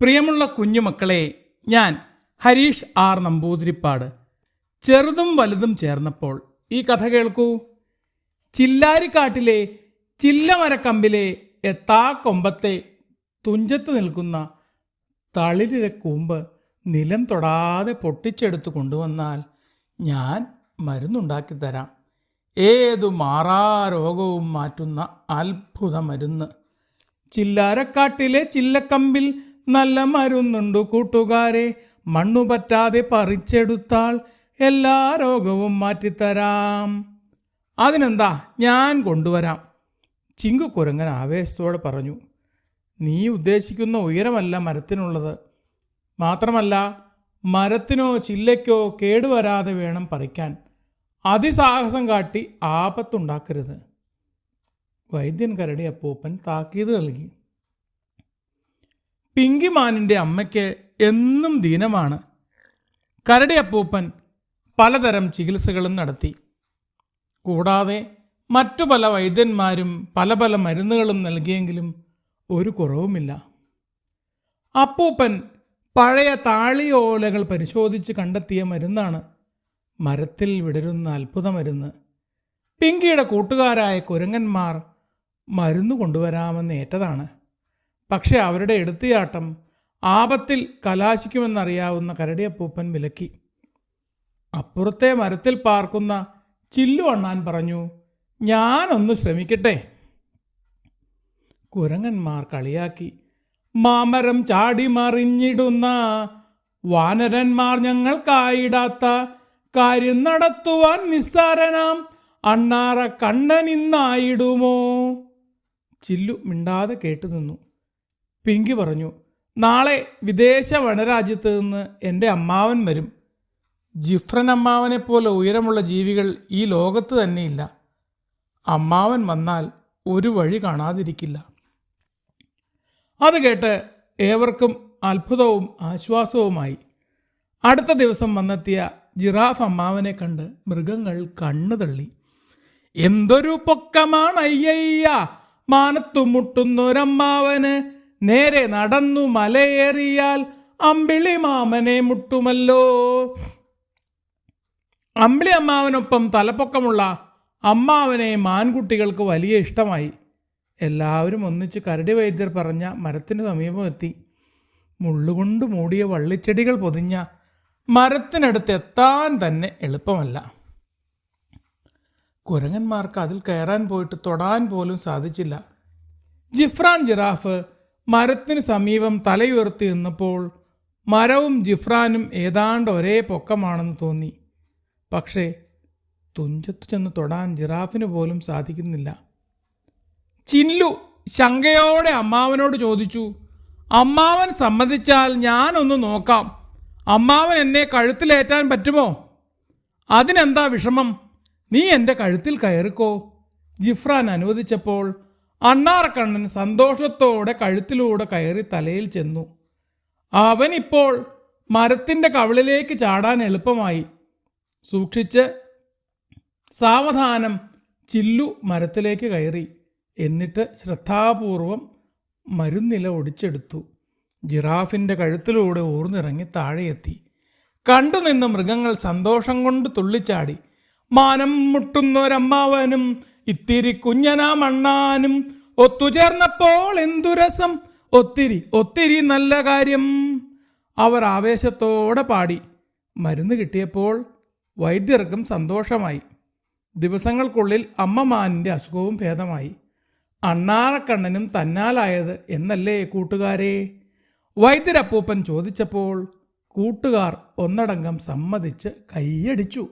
പ്രിയമുള്ള കുഞ്ഞുമക്കളെ ഞാൻ ഹരീഷ് ആർ നമ്പൂതിരിപ്പാട്. ചെറുതും വലുതും ചേർന്നപ്പോൾ ഈ കഥ കേൾക്കൂ. ചില്ലാരിക്കാട്ടിലെ ചില്ലമരക്കമ്പിലെ എത്താ കൊമ്പത്തെ തുഞ്ചത്ത് നിൽക്കുന്ന തളിരിര കൂമ്പ് നിലം തൊടാതെ പൊട്ടിച്ചെടുത്ത് കൊണ്ടുവന്നാൽ ഞാൻ മരുന്നുണ്ടാക്കി തരാം ഏതു മാറാ രോഗവും മാറ്റുന്ന അത്ഭുത മരുന്ന് ചില്ലാരക്കാട്ടിലെ ചില്ലക്കമ്പിൽ നല്ല മരുന്നുണ്ടു കൂട്ടുകാരെ. മണ്ണു പറ്റാതെ പറിച്ചെടുത്താൽ എല്ലാ രോഗവും മാറ്റിത്തരാം. അതിനെന്താ? ഞാൻ കൊണ്ടുവരാം. ചിങ്കുക്കുരങ്ങൻ ആവേശത്തോടെ പറഞ്ഞു. നീ ഉദ്ദേശിക്കുന്ന ഉയരമല്ല മരത്തിനുള്ളത്. മാത്രമല്ല മരത്തിനോ ചില്ലയ്ക്കോ കേടുവരാതെ വേണം പറിക്കാൻ. അതിസാഹസം കാട്ടി ആപത്തുണ്ടാക്കരുത്. വൈദ്യൻ കരടി അപ്പൂപ്പൻ താക്കീത് നൽകി. പിങ്കിമാനിന്റെ അമ്മയ്ക്ക് എന്നും ദീനമാണ്. കരടി അപ്പൂപ്പൻ പലതരം ചികിത്സകളും നടത്തി. കൂടാതെ മറ്റു പല വൈദ്യന്മാരും പല പല മരുന്നുകളും നൽകിയെങ്കിലും ഒരു കുറവുമില്ല. അപ്പൂപ്പൻ പഴയ താളിയോലകൾ പരിശോധിച്ച് കണ്ടെത്തിയ മരുന്നാണ്. മരത്തിൽ വിടരുന്ന അത്ഭുത മരുന്ന്. പിങ്കിയുടെ കൂട്ടുകാരായ കുരങ്ങന്മാർ മരുന്ന് കൊണ്ടുവരാമെന്ന് ഏറ്റതാണ്. പക്ഷെ അവരുടെ എടുത്തുചാട്ടം ആപത്തിൽ കലാശിക്കുമെന്നറിയാവുന്ന കരടിയപ്പൂപ്പൻ വിലക്കി. അപ്പുറത്തെ മരത്തിൽ പാർക്കുന്ന ചില്ലു അണ്ണാൻ പറഞ്ഞു ഞാനൊന്ന് ശ്രമിക്കട്ടെ. കുരങ്ങന്മാർ കളിയാക്കി മാമരം ചാടി മറിഞ്ഞിടുന്ന വാനരന്മാർ ഞങ്ങൾക്കായിടാത്ത കാര്യം നടത്തുവാൻ നിസ്സാരനാം. അണ്ണാറ കണ്ണനിന്നായിടുമോ ചില്ലു മിണ്ടാതെ കേട്ടു നിന്നു പിങ്കി പറഞ്ഞു നാളെ വിദേശ വനരാജ്യത്ത് നിന്ന് എന്റെ അമ്മാവൻ വരും. ജിഫ്രൻ അമ്മാവനെ പോലെ ഉയരമുള്ള ജീവികൾ ഈ ലോകത്ത് തന്നെയില്ല. അമ്മാവൻ വന്നാൽ ഒരു വഴി കാണാതിരിക്കില്ല അത് കേട്ട് ഏവർക്കും അത്ഭുതവും ആശ്വാസവുമായി. അടുത്ത ദിവസം വന്നെത്തിയ ജിറാഫ് അമ്മാവനെ കണ്ട് മൃഗങ്ങൾ കണ്ണു തള്ളി. എന്തൊരു പൊക്കമാണ് അയ്യയ്യ മാനത്തു മുട്ടുന്നൊരമ്മാവന് നേരെ നടന്നു മലയേറിയാൽ അമ്പിളി മാമനെ മുട്ടുമല്ലോ. അമ്പിളി അമ്മാവനൊപ്പം തലപ്പൊക്കമുള്ള അമ്മാവനെ മാൻകുട്ടികൾക്ക് വലിയ ഇഷ്ടമായി. എല്ലാവരും ഒന്നിച്ച് കരടി വൈദ്യർ പറഞ്ഞ മരത്തിന് സമീപമെത്തി. മുള്ളുകൊണ്ട് മൂടിയ വള്ളിച്ചെടികൾ പൊതിഞ്ഞ മരത്തിനടുത്ത് എത്താൻ തന്നെ എളുപ്പമല്ല. കുരങ്ങന്മാർക്ക് അതിൽ കയറാൻ പോയിട്ട് തൊടാൻ പോലും സാധിച്ചില്ല. ജിഫ്രാൻ ജിറാഫ് മരത്തിന് സമീപം തലയുയർത്തി നിന്നപ്പോൾ മരവും ജിഫ്രാനും ഏതാണ്ട് ഒരേ പൊക്കമാണെന്ന് തോന്നി. പക്ഷേ തുഞ്ചത്ത് ചെന്ന് തൊടാൻ ജിറാഫിന് പോലും സാധിക്കുന്നില്ല. ചില്ലു ശങ്കയോടെ അമ്മാവനോട് ചോദിച്ചു അമ്മാവൻ സമ്മതിച്ചാൽ ഞാനൊന്ന് നോക്കാം. അമ്മാവൻ എന്നെ കഴുത്തിലേറ്റാൻ പറ്റുമോ? അതിനെന്താ വിഷമം? നീ എന്റെ കഴുത്തിൽ കയറിക്കോ. ജിഫ്രാൻ അനുവദിച്ചപ്പോൾ അണ്ണാറക്കണ്ണൻ സന്തോഷത്തോടെ കഴുത്തിലൂടെ കയറി തലയിൽ ചെന്നു. അവനിപ്പോൾ മരത്തിന്റെ കവിളിലേക്ക് ചാടാൻ എളുപ്പമായി. സൂക്ഷിച്ച് സാവധാനം ചില്ലു മരത്തിലേക്ക് കയറി. എന്നിട്ട് ശ്രദ്ധാപൂർവം മരുന്നില ഒടിച്ചെടുത്തു. ജിറാഫിന്റെ കഴുത്തിലൂടെ ഊർന്നിറങ്ങി താഴെയെത്തി. കണ്ടുനിന്ന മൃഗങ്ങൾ സന്തോഷം കൊണ്ട് തുള്ളിച്ചാടി. മാനം മുട്ടുന്നൊരമ്മാവനും ഇത്തിരി കുഞ്ഞനാ മണ്ണാനും ഒത്തുചേർന്നപ്പോൾ എന്തു രസം? ഒത്തിരി ഒത്തിരി നല്ല കാര്യം. അവർ ആവേശത്തോടെ പാടി. മരുന്ന് കിട്ടിയപ്പോൾ വൈദ്യർക്കും സന്തോഷമായി. ദിവസങ്ങൾക്കുള്ളിൽ അമ്മമാനിന്റെ അസുഖവും ഭേദമായി. അണ്ണാറക്കണ്ണനും തന്നാലായത് എന്നല്ലേ കൂട്ടുകാരെ? വൈദ്യരപ്പൂപ്പൻ ചോദിച്ചപ്പോൾ കൂട്ടുകാർ ഒന്നടങ്കം സമ്മതിച്ച് കൈയടിച്ചു.